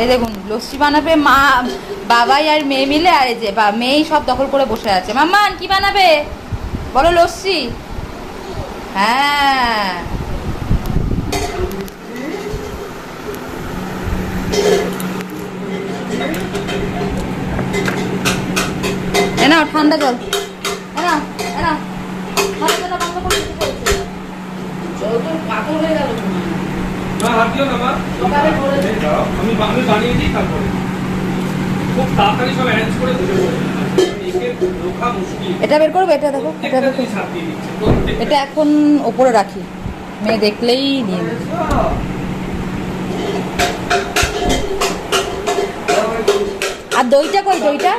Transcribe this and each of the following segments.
এই দেখুন, লস্যি বানাবে মা, বাবাই আর মেয়ে মিলে, আর এই যে বা, মেয়েই সব দখল করে বসে আছে। মাম্মান কি বানাবে? বলো লস্যি। হ্যাঁ। এ নাও, ঠান্ডা জল। এ নাও এ নাও। ঠান্ডা জলটা বন্ধ করে দিতে বলছে। জল তো পাথর হয়ে গেল হয়। মা হাত দিও না মা। সকালে করে এই দাঁড়াও, আমি আমি বানিয়ে দিই তারপরে। খুব তাড়াতাড়ি সব অ্যারেঞ্জ করে দিতে হবে একে রোখা মুশকিল। এটা বের করবে এটা দেখো এটা প্রত্যেকটা। এটা এখন ওপরে রাখি। মেয়ে দেখলেই নিয়ে আর দইটা কই দইটা?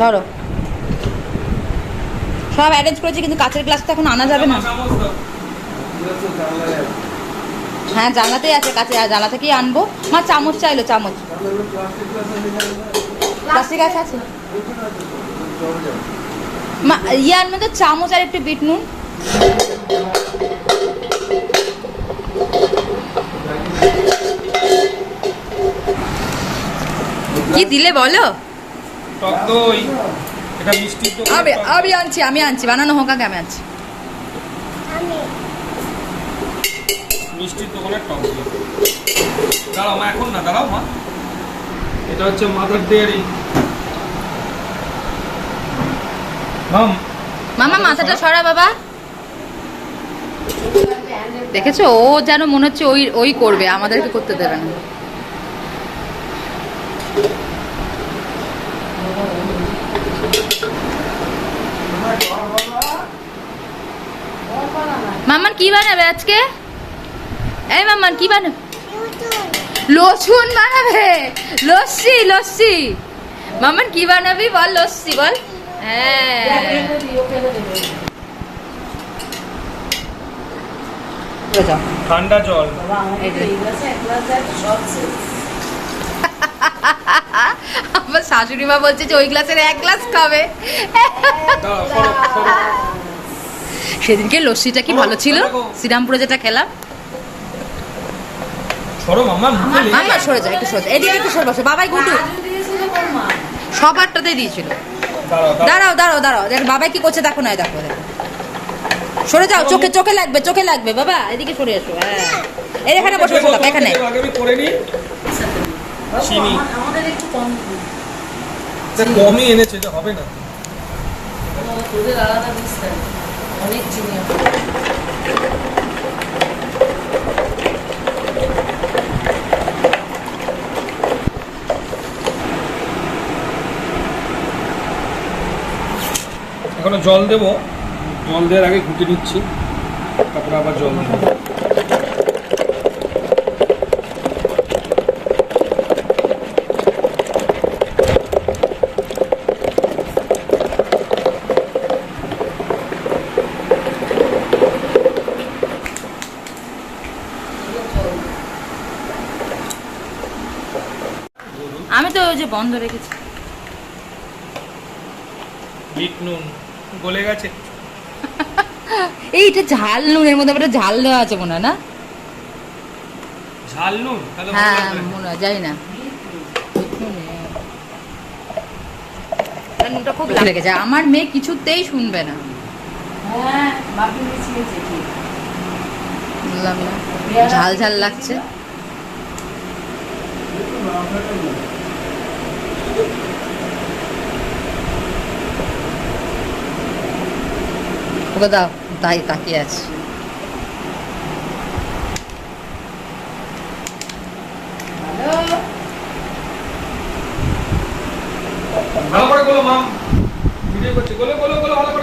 ধরো। সব অ্যারেঞ্জ করেছি, কিন্তু কাঁচের গ্লাস তো এখন আনা যাবে না। হ্যাঁ জানলাতেই আছে কাছে জানলা থেকেই আনব। মা, চামচ চাইলো, চামচ। প্লাস্টিক আছে আছে? মা ইয়ে আনবে তো, চামচ আর একটু বিট নুন। কি দিলে বলো? টক দই এটা মিষ্টির দোকানে আমি আনছি আমি আনছি বানানো হোক আগে আমি আনছি। মিষ্টির টক দই। দাঁড়াও মা এখন না দাঁড়াও মা। এটা হচ্ছে মাদার ডেয়ারি মাম। মামা মাথাটা সরা বাবা। দেখেছ? ও যেন মনে হচ্ছে ওই ওই করবে আমাদেরকে করতে দেবে না। মাম্মান কি বানাবে আজকে? এই মাম্মান কি বানাবে? লসুন বানাবে। লস্যি লস্যি। মাম্মান কি বানাবি বল লস্যি বল। হ্যাঁ। ঠান্ডা জল। এই। আমার শাশুড়ি মা বলছে যে ওই গ্লাসের এক গ্লাস খাবে। সেদিনকে লস্যিটা কি ভালো ছিল? শ্রীরামপুরে যেটা খেলাম। সরো মাম্মা মুখে লেগে মামা সরে যা একটু সরে যা এদিকে একটু সরে বসো। বাবাই গুটু দিয়েছিল দাঁড়াও দাঁড়াও। দাঁড়াও দাঁড়াও দাঁড়াও। দেখ বাবাই কি করছে দেখো না দেখো দেখো। সরে যাও চোখে চোখে লাগবে চোখে লাগবে বাবা। এদিকে সরে এসো হ্যাঁ। এখানে বসে বসে চিনি আমাদের একটু কম কমই এনেছে এটা হবে না? তোদের আলাদা বিস্তার অনেক চিনি আছে। এখনও জল দেব? জল দেওয়ার আগে ঘুটে নিচ্ছি। তারপরে আবার জল দেবো। ওই যে বন্ধ রেখেছি। বিট নুন গলে গেছে? এইটা ঝাল নুনের মধ্যে আবার একটা ঝাল দেওয়া আছে মনে হয় না? ঝাল নুন? ভালো হ্যাঁ। মনে হয় জানি না। নুনটা খুব লেগেছে আমার মেয়ে কিছুতেই শুনবে না। হ্যাঁ বললাম না ঝাল ঝাল লাগছে। ওকে দাও তাই তাকিয়ে আছে।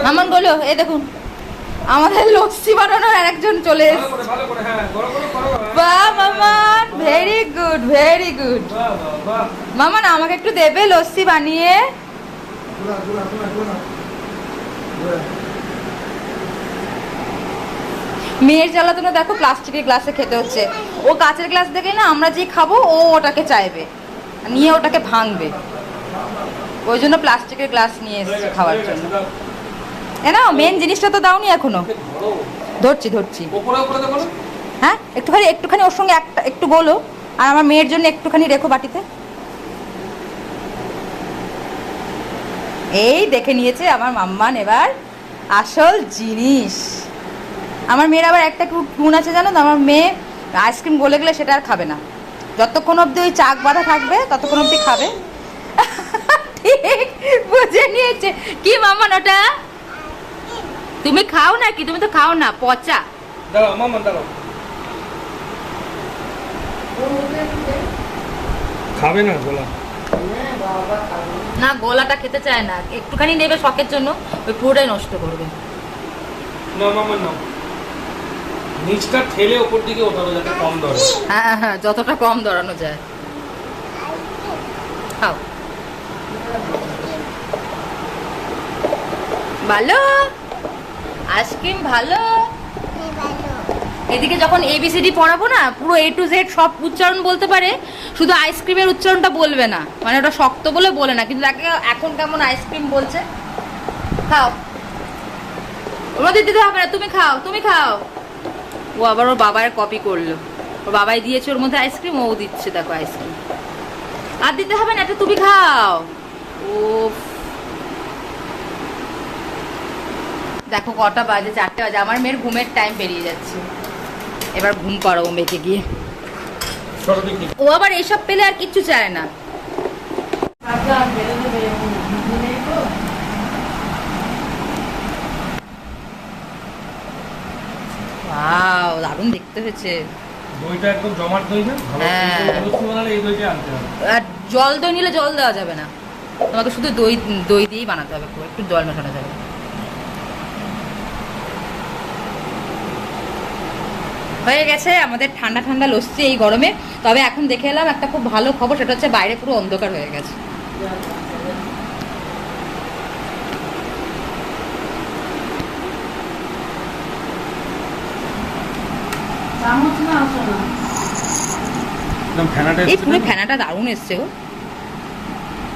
মামন বলো এই দেখুন। আমাদের লস্যি বানানোর আরেকজন চলে ভালো এসেছে। করে ভালো করে হ্যাঁ করো বাহ মামান ভেরি গুড ভেরি গুড বাহ বাহ বাহ। মামান আমাকে একটু দেবে লস্যি বানিয়ে? মেয়ের জ্বালাতনে দেখো প্লাস্টিকের গ্লাসে খেতে হচ্ছে। ও কাঁচের গ্লাস দেখে না আমরা যে খাব ও ওটাকে চাইবে। নিয়ে ওটাকে ভাঙবে। ওই জন্য প্লাস্টিকের গ্লাস নিয়ে এসেছে খাওয়ার জন্য। এ না মেন জিনিসটা তো দাওনি এখনও। ধরছি ধরছি। হ্যাঁ একটুখানি একটুখানি ওর সঙ্গে একটা একটু গোলো আর আমার মেয়ের জন্য একটুখানি রেখো বাটিতে। এই দেখে নিয়েছে আমার মাম্মান এবার আসল জিনিস। আমার মেয়ের আবার একটা গুণ আছে জানো তো? আমার মেয়ে আইসক্রিম গলে গেলে সেটা আর খাবে না। যতক্ষণ অবধি ওই চাক বাঁধা থাকবে ততক্ষণ অবধি খাবে। ঠিক বুঝে নিয়েছে। কি মাম্মান ওটা তুমি খাও না কি? তুমি তো খাও না পচা। দাঁড়াও মামা দাঁড়াও। খাবে না গোলা? না গোলাটা খেতে চায় না। একটুখানি নেবে শখের জন্য ওই পুরোটাই নষ্ট করবে। না মামা না। নিচটা ঠেলে ওপর দিকে ওঠাবে যাতে কম ধরে। হ্যাঁ হ্যাঁ যতটা কম দড়ানো যায়। খাও। ভালো আইসক্রিম ভালো? এদিকে যখন এবিসিডি পড়াবো না পুরো এ টু জেড সব উচ্চারণ বলতে পারে শুধু আইসক্রিমের উচ্চারণটা বলবে না। মানে ওটা শক্ত বলে বলে না কিন্তু তাকে এখন কেমন আইসক্রিম বলছে? খাও। ওদের দিতে হবে না তুমি খাও তুমি খাও। ও আবার ওর বাবার কপি করল। ওর বাবাই দিয়েছে ওর মধ্যে আইসক্রিম ও দিচ্ছে দেখো আইসক্রিম আর দিতে হবে না এটা তুমি খাও। ও দেখো কটা বাজে চারটে বাজে। আমার মেয়ের ঘুমের টাইম পেরিয়ে যাচ্ছে। এবার ঘুম পাড়াবো মেয়েকে গিয়ে। ও আবার এসব পেলে আর কিচ্ছু চায় না। দারুণ দেখতে হয়েছে। দইটা একদম জমাট দই না? হ্যাঁ। কিন্তু লস্যি বানালে এই দইটা আনতে হবে। আর জল দই নিলে জল দেওয়া যাবে না। তোমাকে শুধু দই দই দিয়েই বানাতে হবে একটু জল মেশানো যাবে। হয়ে গেছে আমাদের ঠান্ডা ঠান্ডা লস্যি এই গরমে। তবে এখন দেখে এলাম একটা খুব ভালো খবর সেটা হচ্ছে বাইরে পুরো অন্ধকার হয়ে গেছে। এই পুরো ফেনাটা দারুণ এসছে গো।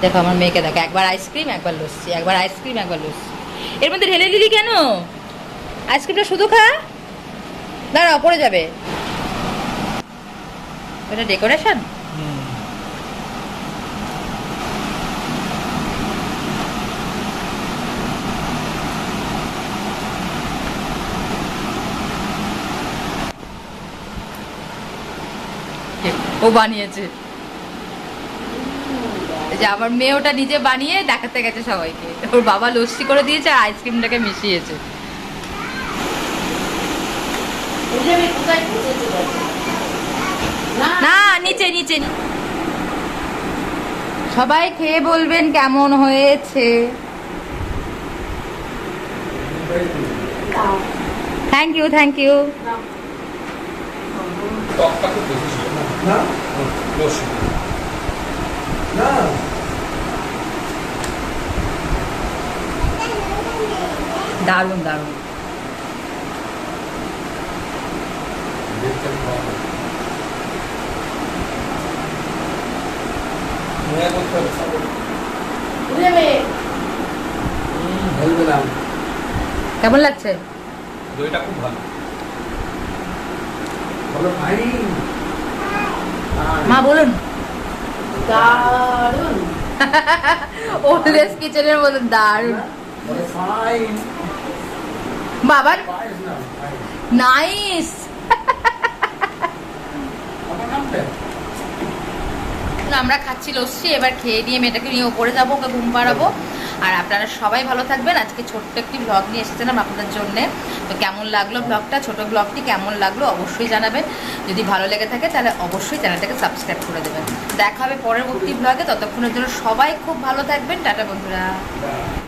দেখো আমার মেয়েকে দেখো একবার আইসক্রিম একবার লস্যি একবার আইসক্রিম একবার লস্যি। এর মধ্যে ঢেলে দিলি কেন? আইসক্রিমটা শুধু খা। দাঁড়াও, পড়ে যাবে। এটা ডেকোরেশন ও বানিয়েছে। যে আমার মেয়ে ওটা নিজে বানিয়ে দেখাতে গেছে সবাইকে। ওর বাবা লস্যি করে দিয়েছে আইসক্রিমটাকে মিশিয়েছে বুঝে আমি কোথায় বসেছি দেখো। না না নিচে নিচে সবাই খেয়ে বলবেন কেমন হয়েছে। থ্যাংক ইউ থ্যাংক ইউ না। টকটা করতে হবে আমি কেমন লাগছে? দইটা খুব ভালো। বলো ভাই। মা বলুন। দারুণ। ওল্ডেজ কিচেনের মতো দারুণ। বলে ফাইন বাবা পাইস না ফাইন নাইস আমরা খাচ্ছি, লস্যি, এবার খেয়ে নিয়ে মেয়েটাকে নিয়ে ওপরে যাব, ওকে ঘুম পাড়াবো। আর আপনারা সবাই ভালো থাকবেন। আজকে ছোট্ট একটি ব্লগ নিয়ে এসেছিলাম আপনাদের জন্যে। তো কেমন লাগল ব্লগটা ছোট ব্লগটি কেমন লাগল অবশ্যই জানাবেন। যদি ভালো লেগে থাকে, তাহলে অবশ্যই চ্যানেলটাকে সাবস্ক্রাইব করে দেবেন। দেখা হবে পরবর্তী ব্লগে ততক্ষণের জন্য সবাই খুব ভালো থাকবেন। টাটা, বন্ধুরা।